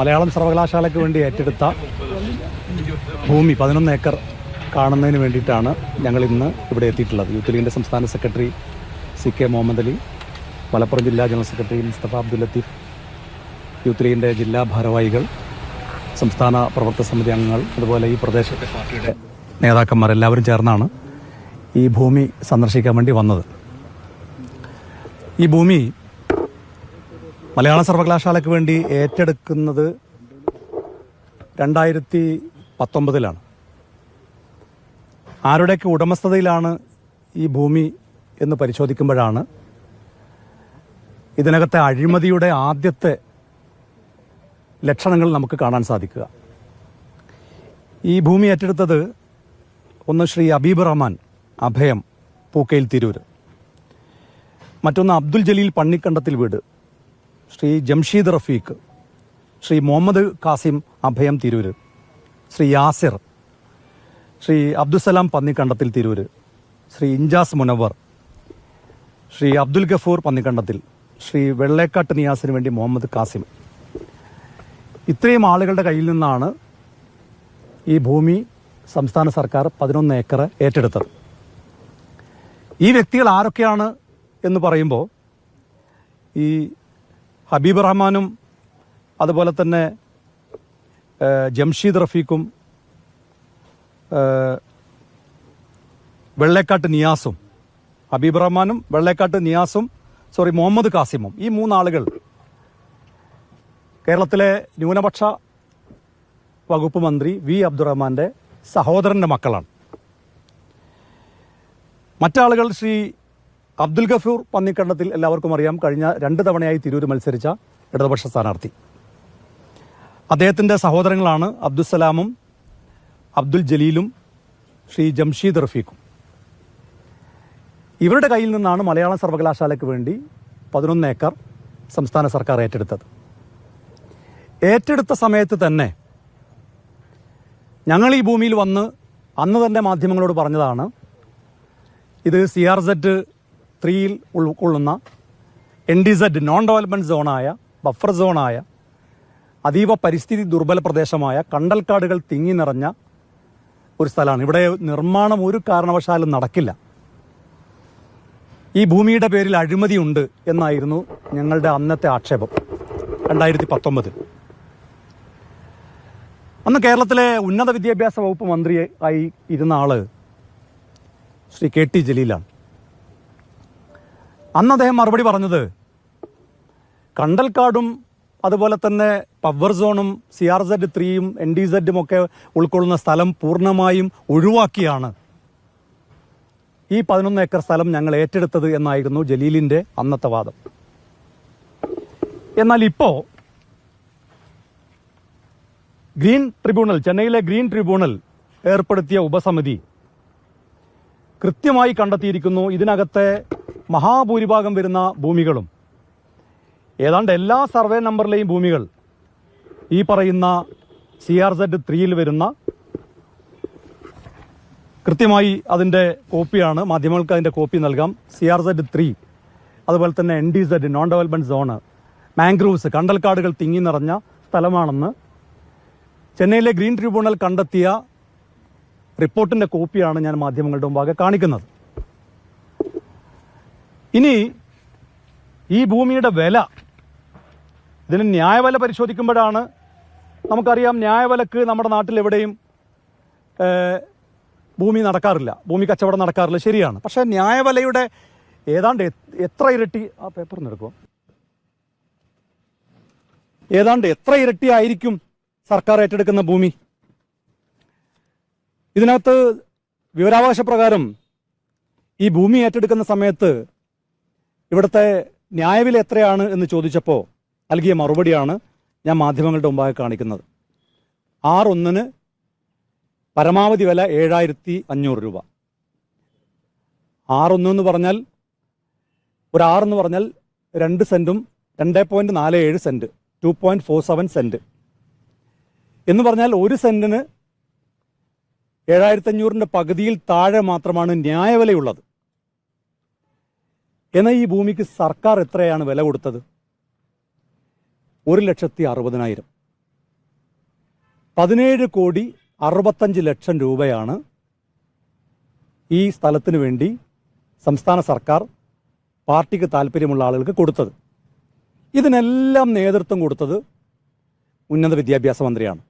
മലയാളം സർവകലാശാലയ്ക്ക് വേണ്ടി ഏറ്റെടുത്ത ഭൂമി പതിനൊന്ന് ഏക്കർ കാണുന്നതിന് വേണ്ടിയിട്ടാണ് ഞങ്ങൾ ഇന്ന് ഇവിടെ എത്തിയിട്ടുള്ളത്. യൂത്ത് ലീഗിന്റെ സംസ്ഥാന secretary C K Muhammad Ali Malappuram ജില്ലാ general secretary Mustafa Abdul Latheef youth ലീഗിന്റെ ജില്ലാ ഭാരവാഹികൾ സംസ്ഥാന പ്രവർത്തക സമിതി അംഗങ്ങൾ അതുപോലെ ഈ പ്രദേശത്തെ പാർട്ടിയുടെ നേതാക്കന്മാർ എല്ലാവരും ചേർന്നാണ് ഈ ഭൂമി സന്ദർശിക്കാൻ വേണ്ടി വന്നത്. ഈ ഭൂമി മലയാള സർവകലാശാലയ്ക്ക് വേണ്ടി ഏറ്റെടുക്കുന്നത് രണ്ടായിരത്തി പത്തൊമ്പതിലാണ്. ആരുടെയൊക്കെ ഉടമസ്ഥതയിലാണ് ഈ ഭൂമി എന്ന് പരിശോധിക്കുമ്പോഴാണ് ഇതിനകത്തെ അഴിമതിയുടെ ആദ്യത്തെ ലക്ഷണങ്ങൾ നമുക്ക് കാണാൻ സാധിക്കുക. ഈ ഭൂമി ഏറ്റെടുത്തത് ഒന്ന് ശ്രീ അബീബ് റഹ്മാൻ അഭയം പൂക്കയിൽ തിരൂർ മറ്റൊന്ന് അബ്ദുൽ ജലീൽ പണ്ണിക്കണ്ടത്തിൽ വീട്. ശ്രീ ജംഷീദ് റഫീഖ് ശ്രീ മുഹമ്മദ് കാസിം അഭയം തിരൂര് ശ്രീ യാസിർ ശ്രീ അബ്ദുസലാം പന്നിക്കണ്ടത്തിൽ തിരൂര് ശ്രീ ഇൻജാസ് മുനവർ ശ്രീ അബ്ദുൽ ഗഫൂർ പന്നിക്കണ്ടത്തിൽ ശ്രീ വെള്ളേക്കാട്ട് നിയാസിന് വേണ്ടി മുഹമ്മദ് കാസിം ഇത്രയും ആളുകളുടെ കയ്യിൽ നിന്നാണ് ഈ ഭൂമി സംസ്ഥാന സർക്കാർ പതിനൊന്ന് ഏക്കർ ഏറ്റെടുത്തത്. ഈ വ്യക്തികൾ ആരൊക്കെയാണ് എന്ന് പറയുമ്പോൾ ഈ ഹബീബ് റഹ്മാനും അതുപോലെ തന്നെ ജംഷീദ് റഫീഖും വെള്ളേക്കാട്ട് നിയാസും ഹബീബ് റഹ്മാനും വെള്ളേക്കാട്ട് നിയാസും സോറി മുഹമ്മദ് കാസിമും ഈ മൂന്നാളുകൾ കേരളത്തിലെ ന്യൂനപക്ഷ വകുപ്പ് മന്ത്രി വി അബ്ദുറഹ്മാന്റെ സഹോദരന്റെ മക്കളാണ്. മറ്റാളുകൾ ശ്രീ അബ്ദുൽ ഗഫൂർ പന്നിക്കണ്ടത്തിൽ എല്ലാവർക്കും അറിയാം. കഴിഞ്ഞ രണ്ട് തവണയായി തിരൂർ മത്സരിച്ച ഇടതുപക്ഷ സ്ഥാനാർത്ഥി. അദ്ദേഹത്തിന്റെ സഹോദരങ്ങളാണ് അബ്ദുസലാമും അബ്ദുൽ ജലീലും ശ്രീ ജംഷീദ് റഫീഖും. ഇവരുടെ കയ്യിൽ നിന്നാണ് മലയാളം സർവകലാശാലയ്ക്ക് വേണ്ടി പതിനൊന്ന് ഏക്കർ സംസ്ഥാന സർക്കാർ ഏറ്റെടുത്തത്. ഏറ്റെടുത്ത സമയത്ത് തന്നെ ഞങ്ങൾ ഈ ഭൂമിയിൽ വന്ന് അന്ന് തന്നെ മാധ്യമങ്ങളോട് പറഞ്ഞതാണ് ഇത് സി ആർ സെഡ് ത്രീയിൽ ഉൾക്കൊള്ളുന്ന N D Z non development സോണായ buffer സോണായ അതീവ പരിസ്ഥിതി ദുർബല പ്രദേശമായ കണ്ടൽക്കാടുകൾ തിങ്ങി നിറഞ്ഞ ഒരു സ്ഥലമാണ്. ഇവിടെ നിർമ്മാണം ഒരു കാരണവശാലും നടക്കില്ല. ഈ ഭൂമിയുടെ പേരിൽ അഴിമതിയുണ്ട് എന്നായിരുന്നു ഞങ്ങളുടെ അന്നത്തെ ആക്ഷേപം രണ്ടായിരത്തി പത്തൊമ്പത് അന്ന് കേരളത്തിലെ ഉന്നത വിദ്യാഭ്യാസ വകുപ്പ് മന്ത്രി ആയി ഇരുന്ന ആൾ ശ്രീ കെ ടി ജലീലാണ്. അന്ന് അദ്ദേഹം മറുപടി പറഞ്ഞത് കണ്ടൽക്കാടും അതുപോലെ തന്നെ പവർ സോണും സി ആർ സെഡ് ത്രീയും എൻ ഡി സെഡും ഒക്കെ ഉൾക്കൊള്ളുന്ന സ്ഥലം പൂർണമായും ഒഴിവാക്കിയാണ്. ഈ പതിനൊന്ന് ഏക്കർ സ്ഥലം ഞങ്ങൾ ഏറ്റെടുത്തത് എന്നായിരുന്നു ജലീലിന്റെ അന്നത്തെ വാദം. എന്നാൽ ഇപ്പോൾ ഗ്രീൻ ട്രിബ്യൂണൽ ചെന്നൈയിലെ ഗ്രീൻ ട്രിബ്യൂണൽ ഏർപ്പെടുത്തിയ ഉപസമിതി കൃത്യമായി കണ്ടെത്തിയിരിക്കുന്നു. ഇതിനകത്തെ മഹാഭൂരിഭാഗം വരുന്ന ഭൂമികളും. ഏതാണ്ട് എല്ലാ സർവേ നമ്പറിലെയും ഭൂമികൾ ഈ പറയുന്ന സി ആർ സെഡ് ത്രീയിൽ വരുന്ന കൃത്യമായി അതിന്റെ കോപ്പിയാണ്. മാധ്യമങ്ങൾക്ക് അതിന്റെ കോപ്പി നൽകാം. സി ആർ സെഡ് ത്രീ അതുപോലെ തന്നെ N D Z non development zone mangroves കണ്ടൽക്കാടുകൾ തിങ്ങി നിറഞ്ഞ സ്ഥലമാണെന്ന് ചെന്നൈയിലെ ഗ്രീൻ ട്രിബ്യൂണൽ കണ്ടെത്തിയ റിപ്പോർട്ടിന്റെ കോപ്പിയാണ് ഞാൻ മാധ്യമങ്ങളുടെ മുമ്പാകെ കാണിക്കുന്നത്. ഇനി ഈ ഭൂമിയുടെ വില ഇതിന് ന്യായവില പരിശോധിക്കുമ്പോഴാണ് നമുക്കറിയാം ന്യായവിലക്ക് നമ്മുടെ നാട്ടിൽ എവിടെയും ഭൂമി നടക്കാറില്ല. ഭൂമി കച്ചവടം നടക്കാറില്ല. ശരിയാണ്. പക്ഷേ ന്യായവിലയുടെ ഏതാണ്ട് എത്ര ഇരട്ടി ആ പേപ്പർ എടുക്കുക ഏതാണ്ട് എത്ര ഇരട്ടി ആയിരിക്കും സർക്കാർ ഏറ്റെടുക്കുന്ന ഭൂമി? ഇതിനകത്ത് വിവരാവകാശ പ്രകാരം ഈ ഭൂമി ഏറ്റെടുക്കുന്ന സമയത്ത് ഇവിടുത്തെ ന്യായവില എത്രയാണ് എന്ന് ചോദിച്ചപ്പോൾ നൽകിയ മറുപടിയാണ് ഞാൻ മാധ്യമങ്ങളുടെ മുമ്പാകെ കാണിക്കുന്നത്. ആർ ഒന്നിന് പരമാവധി വില ഏഴായിരത്തി അഞ്ഞൂറ് രൂപ. ആർ എന്ന് പറഞ്ഞാൽ ഒരു ആറ് എന്ന് പറഞ്ഞാൽ രണ്ട് സെന്റും രണ്ട് പോയിന്റ് നാല് ഏഴ് cent two point four seven cent എന്ന് പറഞ്ഞാൽ ഒരു സെന്റിന് ഏഴായിരത്തി അഞ്ഞൂറിന്റെ പകുതിയിൽ താഴെ മാത്രമാണ് ന്യായവിലയുള്ളത്. എന്നാൽ ഈ ഭൂമിക്ക് സർക്കാർ എത്രയാണ് വില കൊടുത്തത്? ഒരു ലക്ഷത്തി അറുപതിനായിരം. പതിനേഴ് കോടി അറുപത്തഞ്ച് ലക്ഷം രൂപയാണ് ഈ സ്ഥലത്തിന് വേണ്ടി സംസ്ഥാന സർക്കാർ പാർട്ടിക്ക് താല്പര്യമുള്ള ആളുകൾക്ക് കൊടുത്തത്. ഇതിനെല്ലാം നേതൃത്വം കൊടുത്തത് ഉന്നത വിദ്യാഭ്യാസ മന്ത്രിയാണ്.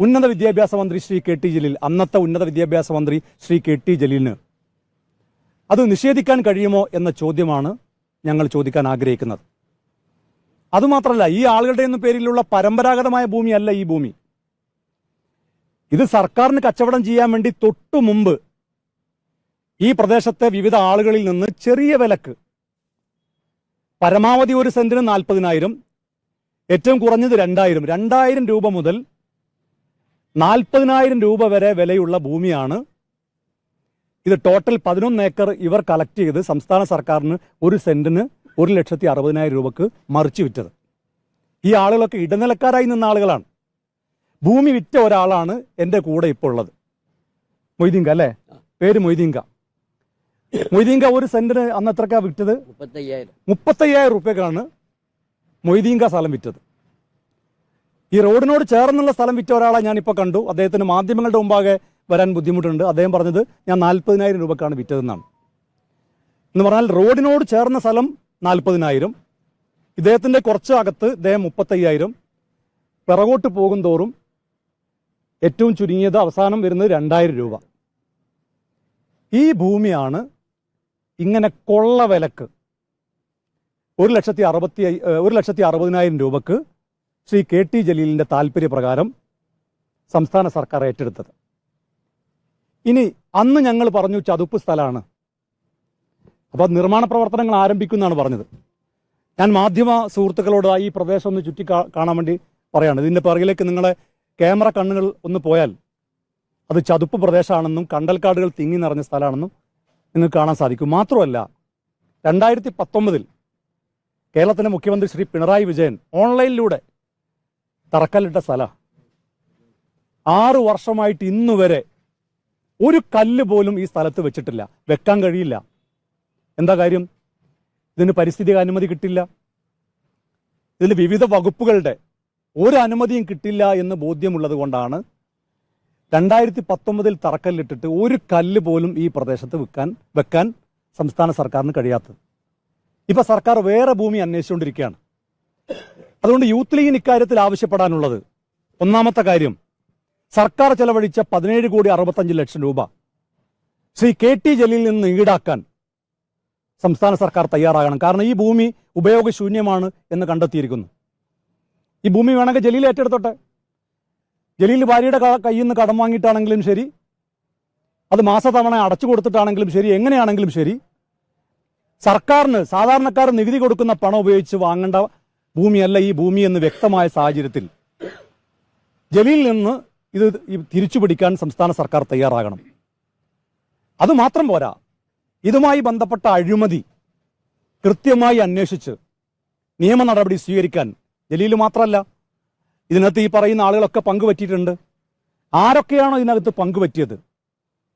ഉന്നത വിദ്യാഭ്യാസ മന്ത്രി ശ്രീ കെ ടി ജലീൽ. അന്നത്തെ ഉന്നത വിദ്യാഭ്യാസ മന്ത്രി ശ്രീ കെ ടി ജലീലിന് അത് നിഷേധിക്കാൻ കഴിയുമോ എന്ന ചോദ്യമാണ് ഞങ്ങൾ ചോദിക്കാൻ ആഗ്രഹിക്കുന്നത്. അതുമാത്രമല്ല ഈ ആളുകളുടെ പേരിലുള്ള പരമ്പരാഗതമായ ഭൂമിയല്ല ഈ ഭൂമി. ഇത് സർക്കാരിന് കച്ചവടം ചെയ്യാൻ വേണ്ടി തൊട്ടു മുമ്പ് ഈ പ്രദേശത്തെ വിവിധ ആളുകളിൽ നിന്ന് ചെറിയ വിലക്ക് പരമാവധി ഒരു സെന്റിന് നാൽപ്പതിനായിരം ഏറ്റവും കുറഞ്ഞത് രണ്ടായിരം രണ്ടായിരം രൂപ മുതൽ നാൽപ്പതിനായിരം രൂപ വരെ വിലയുള്ള ഭൂമിയാണ് ഇത് ടോട്ടൽ പതിനൊന്ന് ഏക്കർ ഇവർ കളക്ട് ചെയ്ത് സംസ്ഥാന സർക്കാരിന് ഒരു സെന്റിന് ഒരു ലക്ഷത്തി അറുപതിനായിരം രൂപക്ക് മറിച്ചു വിറ്റത്. ഈ ആളുകളൊക്കെ ഇടനിലക്കാരായി നിന്ന ആളുകളാണ്. ഭൂമി വിറ്റ ഒരാളാണ് എന്റെ കൂടെ ഇപ്പോൾ ഉള്ളത്. മൊയ്തീങ്ക അല്ലേ? പേര് മൊയ്തീങ്ക മൊയ്തീങ്ക ഒരു സെന്റിന് അന്ന് എത്രക്കാ വിറ്റത്? മുപ്പത്തയ്യായിരം. റുപ്യക്കാണ് മൊയ്തീങ്ക സ്ഥലം വിറ്റത്. ഈ റോഡിനോട് ചേർന്നുള്ള സ്ഥലം വിറ്റ ഒരാളെ ഞാനിപ്പോൾ കണ്ടു. അദ്ദേഹത്തിന് മാധ്യമങ്ങളുടെ മുമ്പാകെ വരാൻ ബുദ്ധിമുട്ടുണ്ട്. അദ്ദേഹം പറഞ്ഞത് ഞാൻ നാൽപ്പതിനായിരം രൂപക്കാണ് വിറ്റതെന്നാണ്. എന്ന് പറഞ്ഞാൽ റോഡിനോട് ചേർന്ന സ്ഥലം നാൽപ്പതിനായിരം. ഇദ്ദേഹത്തിന്റെ കുറച്ച് അകത്ത് ഇദ്ദേഹം മുപ്പത്തയ്യായിരം. പിറകോട്ട് പോകും തോറും ഏറ്റവും ചുരുങ്ങിയത് അവസാനം വരുന്നത് രണ്ടായിരം രൂപ. ഈ ഭൂമിയാണ് ഇങ്ങനെ കൊള്ള വിലക്ക് ഒരു ലക്ഷത്തി അറുപത്തി ഒരു ലക്ഷത്തി അറുപതിനായിരം രൂപക്ക് ശ്രീ കെ ടി ജലീലിന്റെ താല്പര്യപ്രകാരം സംസ്ഥാന സർക്കാർ ഏറ്റെടുത്തത്. ഇനി അന്ന് ഞങ്ങൾ പറഞ്ഞു ചതുപ്പ് സ്ഥലമാണ്. അപ്പോൾ നിർമ്മാണ പ്രവർത്തനങ്ങൾ ആരംഭിക്കുന്നതാണ് പറഞ്ഞത്. ഞാൻ മാധ്യമ സുഹൃത്തുക്കളോട് ഈ പ്രദേശം ഒന്ന് ചുറ്റി കാണാൻ വേണ്ടി പറയാണ്. ഇതിന്റെ പിറകിലേക്ക് നിങ്ങളെ ക്യാമറ കണ്ണുകൾ ഒന്ന് പോയാൽ അത് ചതുപ്പ് പ്രദേശമാണെന്നും കണ്ടൽക്കാടുകൾ തിങ്ങി നിറഞ്ഞ സ്ഥലമാണെന്നും നിങ്ങൾക്ക് കാണാൻ സാധിക്കും. മാത്രമല്ല രണ്ടായിരത്തി പത്തൊമ്പതിൽ കേരളത്തിന്റെ മുഖ്യമന്ത്രി ശ്രീ പിണറായി വിജയൻ ഓൺലൈനിലൂടെ തറക്കല്ലിട്ട സ്ഥല. ആറു വർഷമായിട്ട് ഇന്നു വരെ ഒരു കല്ല് പോലും ഈ സ്ഥലത്ത് വെച്ചിട്ടില്ല. വെക്കാൻ കഴിയില്ല. എന്താ കാര്യം? ഇതിന് പരിസ്ഥിതി അനുമതി കിട്ടില്ല. ഇതിന് വിവിധ വകുപ്പുകളുടെ ഒരു അനുമതിയും കിട്ടില്ല എന്ന് ബോധ്യമുള്ളത് കൊണ്ടാണ് രണ്ടായിരത്തി പത്തൊമ്പതിൽ തറക്കല്ലിട്ടിട്ട് ഒരു കല്ല് പോലും ഈ പ്രദേശത്ത് വെക്കാൻ വെക്കാൻ സംസ്ഥാന സർക്കാരിന് കഴിയാത്തത്. ഇപ്പൊ സർക്കാർ വേറെ ഭൂമി അന്വേഷിച്ചുകൊണ്ടിരിക്കുകയാണ്. അതുകൊണ്ട് യൂത്ത് ലീഗിന് ഇക്കാര്യത്തിൽ ആവശ്യപ്പെടാനുള്ളത്. ഒന്നാമത്തെ കാര്യം സർക്കാർ ചെലവഴിച്ച പതിനേഴ് കോടി അറുപത്തഞ്ച് ലക്ഷം രൂപ ശ്രീ കെ ടി ജലീലിൽ നിന്ന് ഈടാക്കാൻ സംസ്ഥാന സർക്കാർ തയ്യാറാകണം. കാരണം ഈ ഭൂമി ഉപയോഗശൂന്യമാണ് എന്ന് കണ്ടെത്തിയിരിക്കുന്നു. ഈ ഭൂമി വേണമെങ്കിൽ ജലീൽ ഏറ്റെടുത്തോട്ടെ. ജലീൽ ഭാര്യയുടെ കയ്യിൽ നിന്ന് കടം വാങ്ങിയിട്ടാണെങ്കിലും ശരി. അത് മാസതവണ അടച്ചു കൊടുത്തിട്ടാണെങ്കിലും ശരി. എങ്ങനെയാണെങ്കിലും ശരി. സർക്കാരിന് സാധാരണക്കാർ നികുതി കൊടുക്കുന്ന പണം ഉപയോഗിച്ച് വാങ്ങേണ്ട ഭൂമിയല്ല ഈ ഭൂമി എന്ന് വ്യക്തമായ സാഹചര്യത്തിൽ ജലീൽ നിന്ന് ഇത് ഈ തിരിച്ചു പിടിക്കാൻ സംസ്ഥാന സർക്കാർ തയ്യാറാകണം. അത് മാത്രം പോരാ. ഇതുമായി ബന്ധപ്പെട്ട അഴിമതി കൃത്യമായി അന്വേഷിച്ച് നിയമ നടപടി സ്വീകരിക്കാൻ ജലീൽ മാത്രമല്ല ഇതിനകത്ത് ഈ പറയുന്ന ആളുകളൊക്കെ പങ്കുപറ്റിയിട്ടുണ്ട്. ആരൊക്കെയാണോ ഇതിനകത്ത് പങ്കുപറ്റിയത്?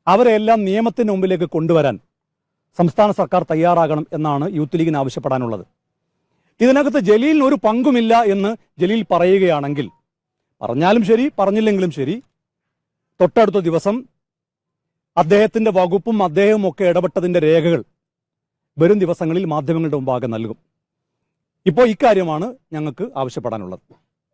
അവരെല്ലാം നിയമത്തിന് മുമ്പിലേക്ക് കൊണ്ടുവരാൻ സംസ്ഥാന സർക്കാർ തയ്യാറാകണം എന്നാണ് യൂത്ത് ലീഗിന് ആവശ്യപ്പെടാനുള്ളത്. ഇതിനകത്ത് ജലീലിന് ഒരു പങ്കുമില്ല എന്ന് ജലീൽ പറയുകയാണെങ്കിൽ പറഞ്ഞാലും ശരി പറഞ്ഞില്ലെങ്കിലും ശരി. തൊട്ടടുത്ത ദിവസം അദ്ദേഹത്തിന്റെ വകുപ്പും അദ്ദേഹവും ഒക്കെ ഇടപെട്ടതിന്റെ രേഖകൾ വരും ദിവസങ്ങളിൽ മാധ്യമങ്ങളുടെ മുമ്പാകെ നൽകും. ഇപ്പോൾ ഇക്കാര്യമാണ് ഞങ്ങൾക്ക് ആവശ്യപ്പെടാനുള്ളത്.